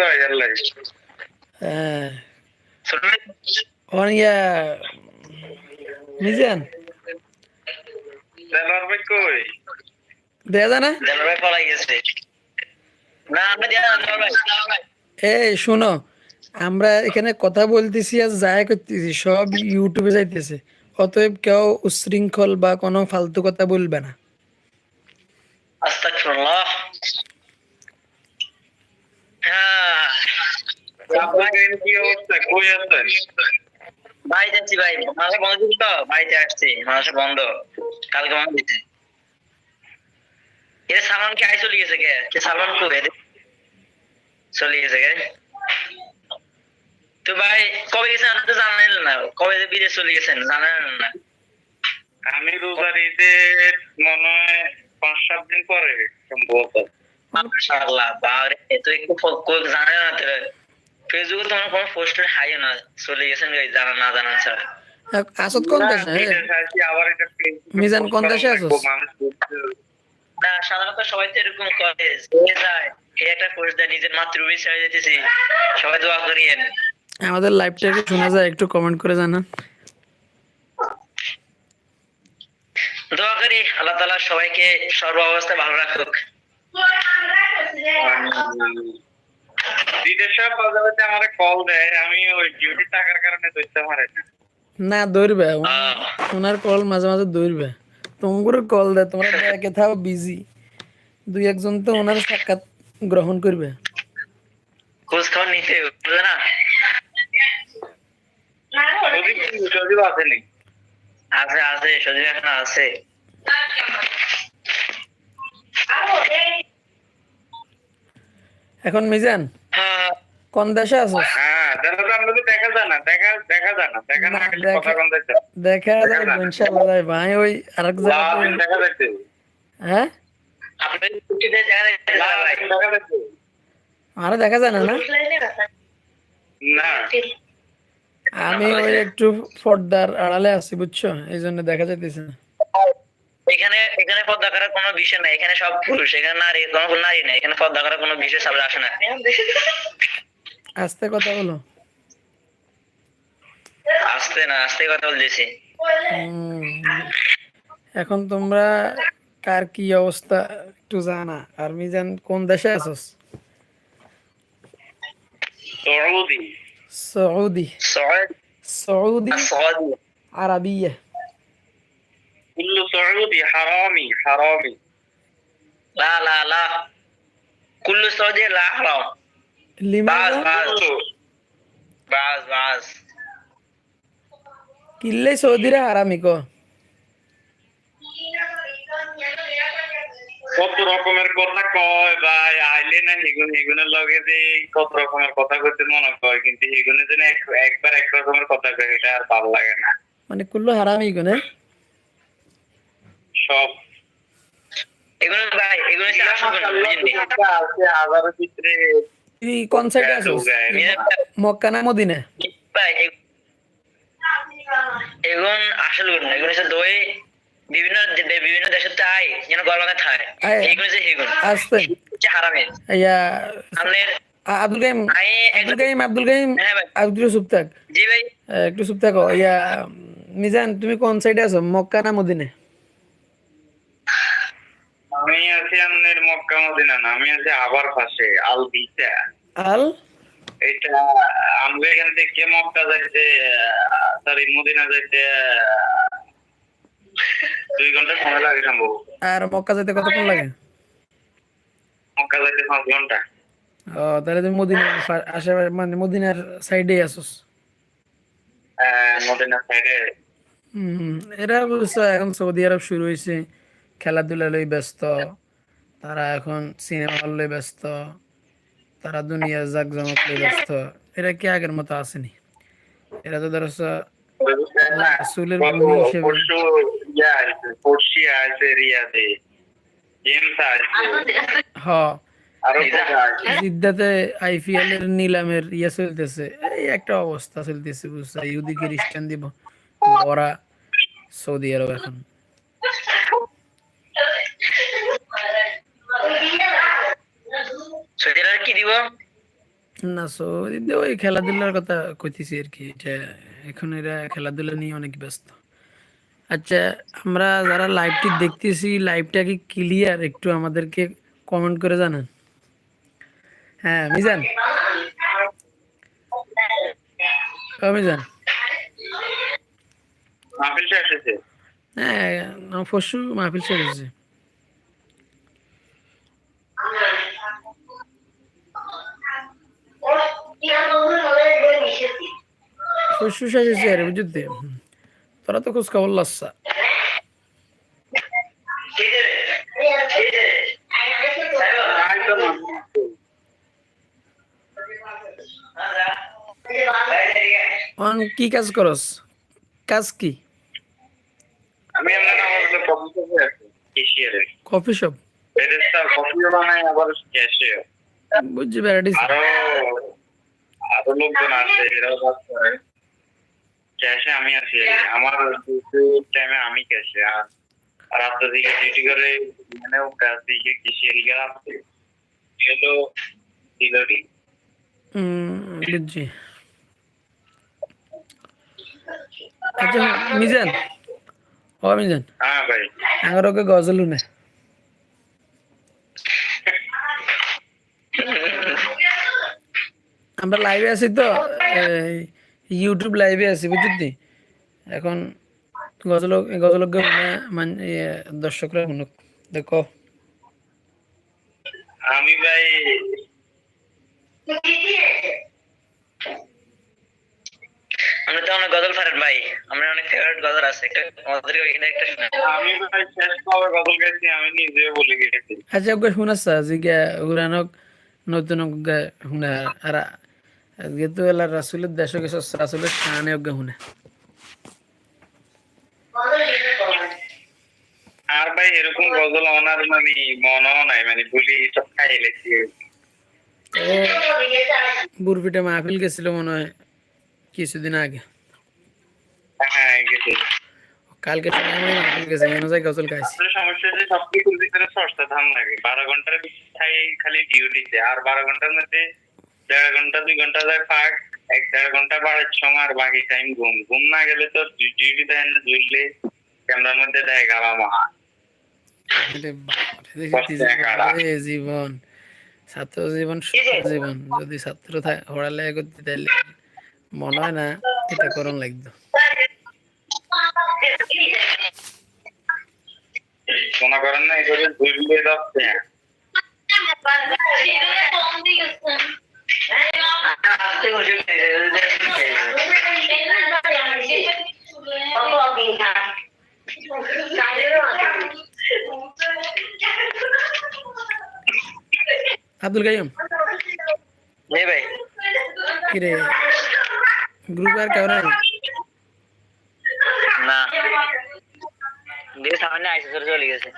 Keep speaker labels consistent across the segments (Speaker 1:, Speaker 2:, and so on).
Speaker 1: কয় আল্লাহ
Speaker 2: ছোট ভাই
Speaker 3: অন মিজান
Speaker 1: দেলোয়ার ভাই কই
Speaker 3: দেয়া না
Speaker 2: দেলোয়ার ভাই পলাই গেছে না আমরা দিয়া ভাই
Speaker 3: এই শোনো আমরা এখানে কথা বলতেছি আর যায় করতেছি সব ইউটিউবে যাইতেছে। অতএব কেউ উশৃঙ্খল বা কোনো ফালতু কথা বলবে না।
Speaker 2: আস্তাগফিরুল্লাহ হ্যাঁ
Speaker 1: আপনার কি অবস্থা কই আছেন
Speaker 2: ভাই। ভাই তো? আসছি। বন্ধ। কালকে চলে গেছে তো ভাই, কবে গেছেন আপনি তো জানেন না। কবে বিদেশ চলে গেছেন জানেন না।
Speaker 1: আমি রোজার ঈদের মনে হয় পাঁচ, সাত দিন পরে। সম্ভবত
Speaker 2: মাশাআল্লাহ বারে তো একটু ফ- কো- না তো ফেসবুকে তোমার কোনো পোস্টার হাই না চলে গেছেন জানা না জানা ছাড়া।
Speaker 3: আসত কোন দেশ?
Speaker 1: বিদেশে আছি, আবার এটা ফেসবুকে
Speaker 3: মিজান, কোন দেশে
Speaker 1: করা
Speaker 3: আছোস?
Speaker 1: লাগবো, মানুষ বুঝতে
Speaker 2: না সাধারণত সবাই তো এরকম করে যে যায় একটা পোস্ট দেয় নিজের মাতৃভূমি ছেড়ে যেতেছি সবাই দোয়া করিয়েন।
Speaker 3: আমাদের লাইভটাকে শোনা যায় একটু কমেন্ট করে জানান।
Speaker 2: দোয়া করি আল্লাহ তালা সবাইকে সর্ব অবস্থায় ভালো রাখুক।
Speaker 1: সব আমার কল দেয় আমি ওই ডিউটি থাকার কারণে ধরতে পারি না
Speaker 3: না দৌড়বে ওনার কল মাঝে মাঝে দৌড়বে। তোমার কল দেয় তোমরা থাও বিজি দুই একজন তো ওনার সাক্ষাৎ গ্রহণ করবে।
Speaker 2: খোঁজ খবর নিতে বুঝলে না?
Speaker 1: সজীব সজীব আছে নি
Speaker 2: আছে আছে সজীব এখন আছে।
Speaker 3: এখন মিজান
Speaker 2: হ্যাঁ,
Speaker 3: কোন দেশে আছো
Speaker 1: হ্যাঁ দেখা
Speaker 3: ইনশাআল্লাহ যাই ভাই ওই আরেক জায়গাতে
Speaker 1: দেখা যাচ্ছে
Speaker 3: হ্যাঁ? আরে দেখা যায় না না?
Speaker 1: না।
Speaker 3: আমি ওই একটু পর্দার আড়ালে আছি বুঝছ? এই জন্য দেখা যাইতেছে না।
Speaker 2: এখানে এখানে পদ্মা করার কোনো বিষয় নাই এখানে সব পুরুষ এখানে নারী কোনো নারী নাই এখানে পদ্মা করার কোনো বিষয় সামনে আসে না।
Speaker 3: আস্তে কথা বলো।
Speaker 2: আসতে না আসতে কথা বলতেছি।
Speaker 3: এখন তোমরা কার কি অবস্থা একটু জানা আর মিজান কোন দেশে আছোস? Saudi.
Speaker 2: Saudi.
Speaker 3: Saudi.
Speaker 2: Saudi.
Speaker 3: Arabia.
Speaker 1: কুল্লু সৌদি হারামি হারামি
Speaker 2: লা লা লা কুল্লু সৌদি লা হারাম বাস
Speaker 3: লিমাজা
Speaker 2: বাস
Speaker 1: কুল্লু
Speaker 2: বাস বাস
Speaker 3: কিল্লে সৌদিরা হারামি কো
Speaker 1: কত রকমের কথা কয় ভাই আইলে না এগুন এগুনের লগে যে কত রকমের কথা কইতে মনে কয় কিন্তু যেন এক- একবার এক রকমের কথা কয় এটা আর ভালো লাগে না।
Speaker 3: মানে কুল্লো হারামি কোনে
Speaker 1: সব।
Speaker 2: এগুলো ভাই এগুলো হচ্ছে আসল কথা, বুঝেননি?
Speaker 1: আছে হাজারের ভিতরে
Speaker 3: তুই কোন সাইডে মক্কা না মদিনা?
Speaker 2: ভাই এ- আসল গুণ এগুলো হচ্ছে দই বিভিন্ন বিভিন্ন দেশের তো আই যেন গরমে থাকে
Speaker 3: আয়।
Speaker 2: হচ্ছে হেগুন।
Speaker 3: আস্তে।
Speaker 2: হারামে
Speaker 3: ইয়া
Speaker 2: আপনার
Speaker 3: আব্দুল কাইম আব্দুল কাইম আব্দুল কাইম
Speaker 2: হ্যাঁ
Speaker 3: আব্দুল
Speaker 2: জি ভাই।
Speaker 3: একটু চুপ থাকো ইয়া মিজান তুমি কোন সাইডে আছো? মক্কা না মদিনা?
Speaker 1: আমি আছি আপনার মক্কা মদিনা না আমি আছি আবার পাশে আল বিটা
Speaker 3: আল?
Speaker 1: এটা আমরা এখান থেকে মক্কা যাইতে সরি মদিনা যাইতে দুই ঘণ্টা সময় লাগে সম্ভব।
Speaker 3: আর মক্কা যেতে কতক্ষণ লাগে?
Speaker 1: মক্কা যাইতে পাঁচ ঘণ্টা।
Speaker 3: ও তাহলে তুমি মদিনার আশেপাশে মানে মদিনার সাইডে আসোস।
Speaker 1: আহ, মদিনা সাইডে।
Speaker 3: হুম এরা এখন সৌদি আরব শুরু হয়েছে। খেলাধুলা লই ব্যস্ত তারা এখন সিনেমা হল লই ব্যস্ত তারা দুনিয়া জাক জমক লই ব্যস্ত। এরা কি আগের মতো আসেনি? এরা তো ধরো রাসূলের ভূমি হিসেবে
Speaker 1: পরশু আছে পড়শি আছে আছে
Speaker 3: হ।
Speaker 1: আরও কোথায় আছে?
Speaker 3: জিদ্দাতে আইপিএল এর নিলামের ইয়ে চলতেছে। এই একটা অবস্থা চলতেছে বুঝছ? ইহুদি খ্রিস্টান দিব। ওরা সৌদি আরব এখন।
Speaker 2: কি দিব?
Speaker 3: না সৌদিতে ওই খেলাধুলার কথা কইতেছি আর কি এটা এখন এরা খেলাধুলা নিয়ে অনেক ব্যস্ত। আচ্ছা আমরা যারা লাইভটি দেখতেছি লাইভটা কি ক্লিয়ার একটু আমাদেরকে কমেন্ট করে জানান। হ্যাঁ মিজান। ও মিজান।
Speaker 1: মাহফিল শেষ হয়েছে?
Speaker 3: হ্যাঁ পরশু মাহফিল শেষ হয়েছে। পরশু শেষ আরে বুঝতে তোরা তো খোঁজ খবর অন কি কাজ করস? কাজ কি?
Speaker 1: আমি
Speaker 3: কফি শপ
Speaker 1: আবার ক্যাশিয়ার
Speaker 3: বুঝছি ভ্যারাইটিস
Speaker 1: আরও আরও লোকজন আছে এরাও কাজ করে। ক্যাশে আমি আছি। আমার টাইমে আমি ক্যাশে আর রাত্র দিকে ডিউটি করে মানে কাজ দিকে
Speaker 3: বুঝছি। আচ্ছা মিজান। ও মিজান।
Speaker 1: হ্যাঁ ভাই।
Speaker 3: আমার ওকে গজল আমরা লাইভে আছি তো এই, ইউটিউব লাইভে আছি বুঝলি? এখন গজল গজলকে মানে দর্শকরা শুনুক। দেখো।
Speaker 1: আমি ভাই
Speaker 2: আমরা তো অনেক গজল ফারেন ভাই। আমরা অনেক ফেভারিট গজল আছে। একটা আমাদেরকে ওইখানে একটা শোনা
Speaker 1: আমি ভাই শেষ খবর গজল গেছি আমি নিজেও বলে গেছি।
Speaker 3: আচ্ছা ওকে শুনাচ্ছা যে উড়ানক নতুন ওকে শুনে আর যেহেতু এলা রাসুলের দেশ গেছে রাসুলের শানে ওকে শুনে
Speaker 1: আর ভাই এরকম গজল মানে মনও নাই মানে বলি সব খাই লেছি।
Speaker 3: বুরপিটে মাহফিল গেছিল মনে হয় কিছুদিন আগে।
Speaker 1: হ্যাঁ
Speaker 3: কালকে আমি মাহফিল গেছে এনে যাই গজল গাইছি।
Speaker 1: সমস্যা যে সবকিছুর ভিতরে সস্তা ধান লাগে। বারো ঘণ্টার খাই খালি ডিউটিতে আর বারো ঘণ্টার মধ্যে দেড় ঘণ্টা দুই ঘণ্টা যায় ফাঁক এক দেড় ঘণ্টা বাড়ার সময় আর বাকি টাইম ঘুম। ঘুম না গেলে তো ডিউটি দেয় না ঝুললে ক্যামেরার মধ্যে দেয় গালা মহা।
Speaker 3: জীবন। ছাত্র জীবন জীবন। যদি ছাত্র পড়ালেখা করতে তাহলে মনে হয় না এটা করণ লাগতো।
Speaker 1: মনে করেন না এগুলো ঝুললে যাচ্ছে
Speaker 3: আব্দুল কাইম।
Speaker 2: নেই ভাই।
Speaker 3: কিরে? গ্রুপ আর কেউ নাই
Speaker 2: না দিয়ে সামনে আইসে চলে চলে গেছে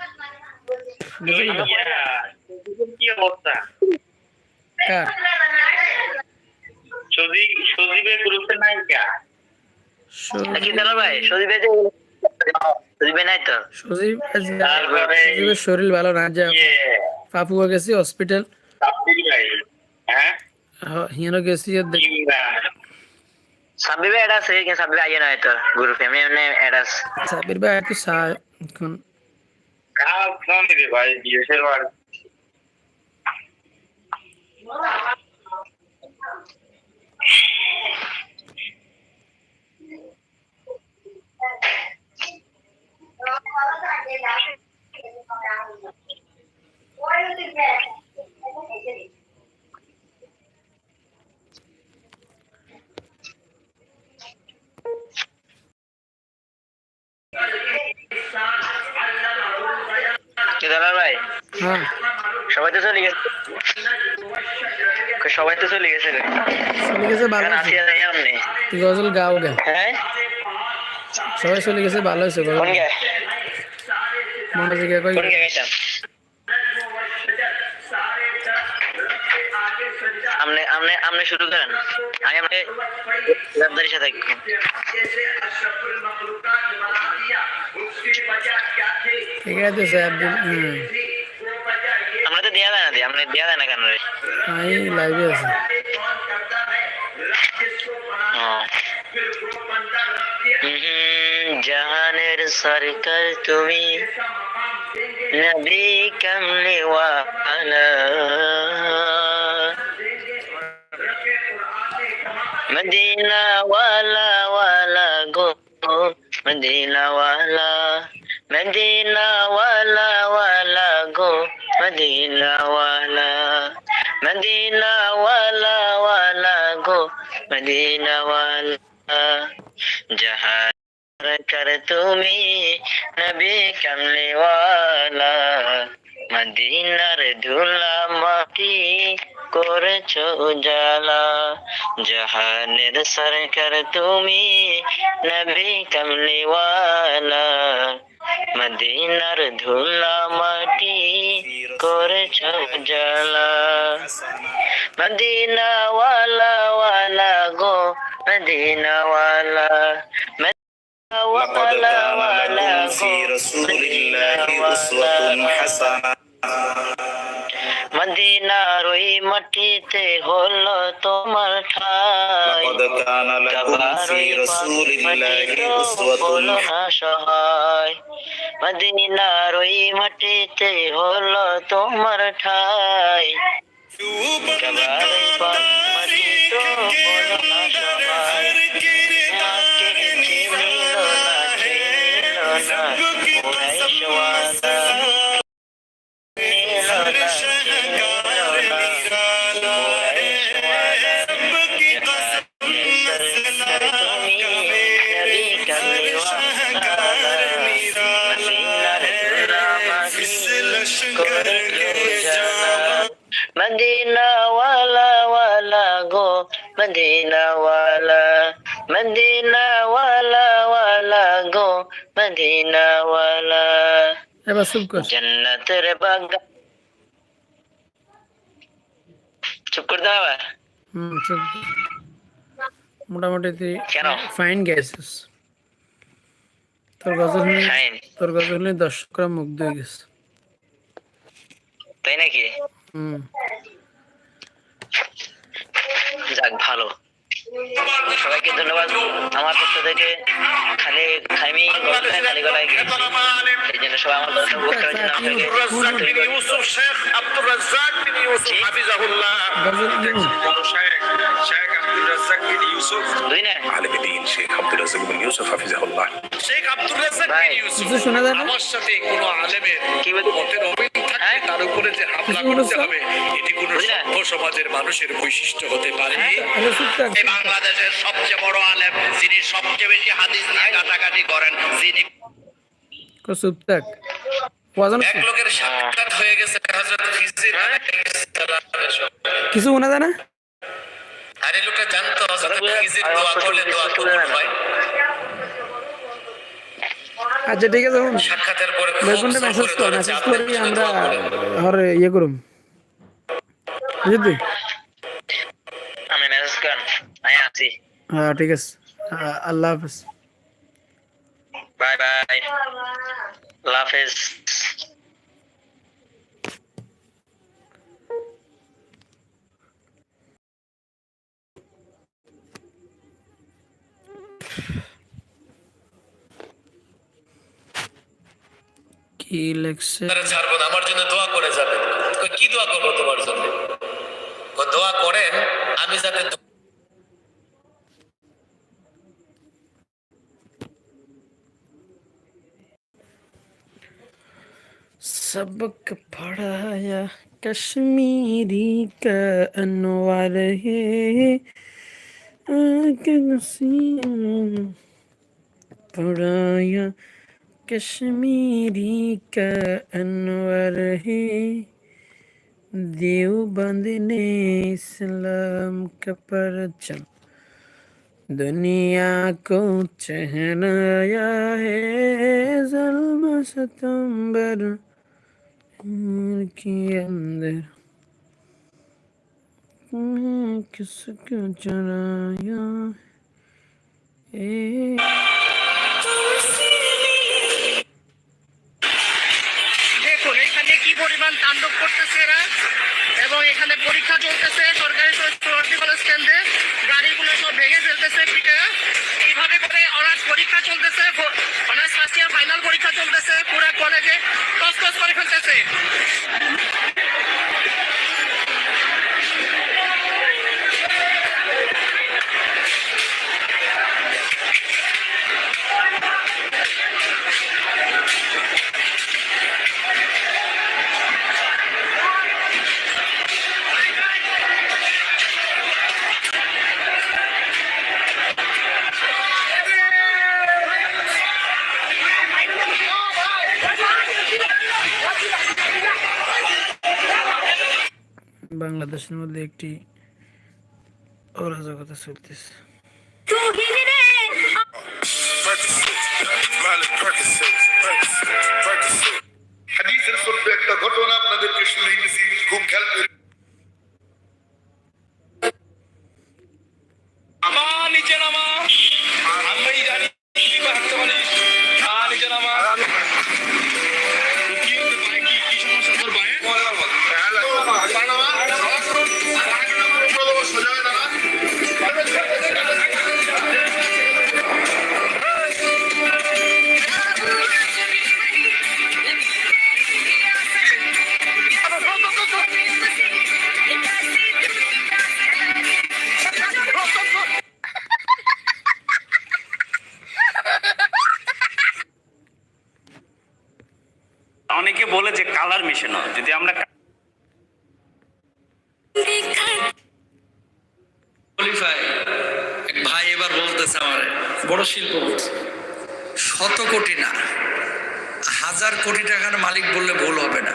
Speaker 3: বুঝলি তো?
Speaker 1: কি অবস্থা
Speaker 3: কার
Speaker 1: সজীব সজীবের গ্রুপে নাই কা
Speaker 2: কি দাদা ভাই সজীবে যে সজীবে নাই তো
Speaker 3: সজীব আজ
Speaker 1: তারপরে
Speaker 3: সজীবের শরীর ভালো না যা
Speaker 1: ইয়ে।
Speaker 3: পাপু গেছি হসপিটাল
Speaker 1: সাব্বির হ্যাঁ?
Speaker 3: হিয়ানো গেছি আর দেখ-
Speaker 1: ইমরান
Speaker 2: সাবিবে এড আছে কিন্তু সাবিবে আইয়ে না হয়তো গ্রুপে এমনি এড আছে।
Speaker 3: সাবির ভাই একটু সা এখন।
Speaker 1: কাজ ফোন রে ভাই? বিয়ের বাড়ি
Speaker 2: কি দাদা ভাই
Speaker 3: হ্যাঁ
Speaker 2: সবাই তো চলে গেছে কই সবাই তো চলে গেছে রে
Speaker 3: চলে গেছে ভালো
Speaker 2: কেন
Speaker 3: হয়েছে
Speaker 2: আসিয়া যাই আমনে
Speaker 3: তুই গজল গাও গে
Speaker 2: হ্যাঁ
Speaker 3: সবাই চলে গেছে ভালো হয়েছে গজল
Speaker 2: কোন গে
Speaker 3: মনে থেকে কই
Speaker 2: কোন গে গেছাম আমনে আমনে আমনে শুরু করেন আমি আমনে জবাবদারির সাথে থাকব
Speaker 3: ঠিক আছে স্যার হ্যাঁ
Speaker 2: আমরা তো দেয়া যায় না দি আপনি দেয়া যায় না কেন রে জাহানের সরকার তুমি নবী কামলে মদিনা গো মদিনা مدینہ والا مدینہ والا والا، گو مدینہ والا۔ جہاں کر تمہیں نبی کملی والا۔ মদিনার ধুলা মাটি করেছো উজালা জাহানের সরকার তুমি নবী কমলিওয়ালা মদিনার ধুলা মাটি করেছো উজালা মদিনা ওয়ালা ওয়ালা গো মদিনা ওয়ালা মদিনা
Speaker 4: لقد
Speaker 2: ওয়ালা
Speaker 4: كان
Speaker 2: ওয়ালা
Speaker 4: لكم
Speaker 2: গো
Speaker 4: في رسول
Speaker 2: মদিনা
Speaker 4: الله أسوة
Speaker 2: ওয়ালা
Speaker 4: حسنة
Speaker 2: মদিনার ওই মাটিতে হলো তোমার ঠাই
Speaker 4: لقد كان لكم في رسول الله أسوة
Speaker 2: সহায় মদিনার ওই মাটিতে হলো তোমার ঠাই কাবার মদিনা ওয়ালা মদিনা ওয়ালা গো মদিনা ওয়ালা
Speaker 3: এবার চুপ কর
Speaker 2: জন্নতের বাগান চুপ করে দাও আবার
Speaker 3: হুম চুপ মোটামুটি তুই
Speaker 2: কেন?
Speaker 3: ফাইন গেছিস তোর গজল তোর গজল শুনে দর্শকরা মুগ্ধ হয়ে গেছে
Speaker 2: তাই নাকি
Speaker 3: হুম
Speaker 2: যাক ভালো। সবাইকে ধন্যবাদ। আমার পক্ষ থেকে খালি খাইমি খালি গলায় এই জন্য সবাই আমার
Speaker 5: সাথে কোনো আলেমের
Speaker 2: কি
Speaker 5: বলতে
Speaker 2: হ্যাঁ?
Speaker 5: তার উপরে যে হামলা
Speaker 3: কিছু
Speaker 5: করতে হবে এটি কোনো সভ্য সমাজের মানুষের বৈশিষ্ট্য হতে পারে এই বাংলাদেশের সবচেয়ে বড় আলেম যিনি সবচেয়ে বেশি হাদিস নিয়ে কাটাকাটি করেন যিনি
Speaker 3: কর চুপ থাক।
Speaker 5: এক লোকের সাক্ষাৎ হয়ে গেছে হযরত খিজির সঙ্গে।
Speaker 3: কিছু মনে যায় না?
Speaker 5: আর লোকটা জানতো হযরত? খিজির দোয়া করলে দোয়া কবুল হয়।
Speaker 3: আচ্ছা ঠিক আছে
Speaker 5: সাক্ষাতের পরে
Speaker 3: বেগুনটা মেসেজ
Speaker 5: কর
Speaker 3: মেসেজ করি আমরা হরে ইয়ে করুম। বুঝলি
Speaker 2: আমি মেসেজ কর আমি আছি।
Speaker 3: হ্যাঁ ঠিক আছে। আল্লাহ হাফেজ।
Speaker 2: Bye bye. আল্লাহ হাফেজ।
Speaker 5: ইলেকশন ছাড়ব না আমার জন্য দোয়া করে যাবে কি দোয়া করব তোমার জন্য দোয়া করেন আমি যাতে
Speaker 3: سبق پڑھایا کشمیری کا انوار ہے پڑھایا کشمیری کا انور ہے۔ دیوبند نے اسلام کا پرچم دنیا کو چہنایا ہے۔ ظلم ستمبر کے اندر کس کو چرایا
Speaker 6: اے এখানে পরীক্ষা চলতেছে, সরকারি শহীদ কলেজ কেন্দ্রে। গাড়িগুলো সব ভেঙে ফেলতেছে পিঠে। এইভাবে করে অনার্স পরীক্ষা চলতেছে অনার্স ফার্স্ট ইয়ার ফাইনাল পরীক্ষা চলতেছে, পুরো কলেজে টস টস করে ফেলতেছে।
Speaker 7: বাংলাদেশের মধ্যে একটি অরাজকতা চলতেছে।
Speaker 8: অনেকে বলে যে কালার মেশানো, যদি আমরা
Speaker 5: ভাই এবার বলতেছে আমার, বড় শিল্পপতি শত কোটি না, হাজার কোটি টাকার মালিক বললে ভুল হবে না।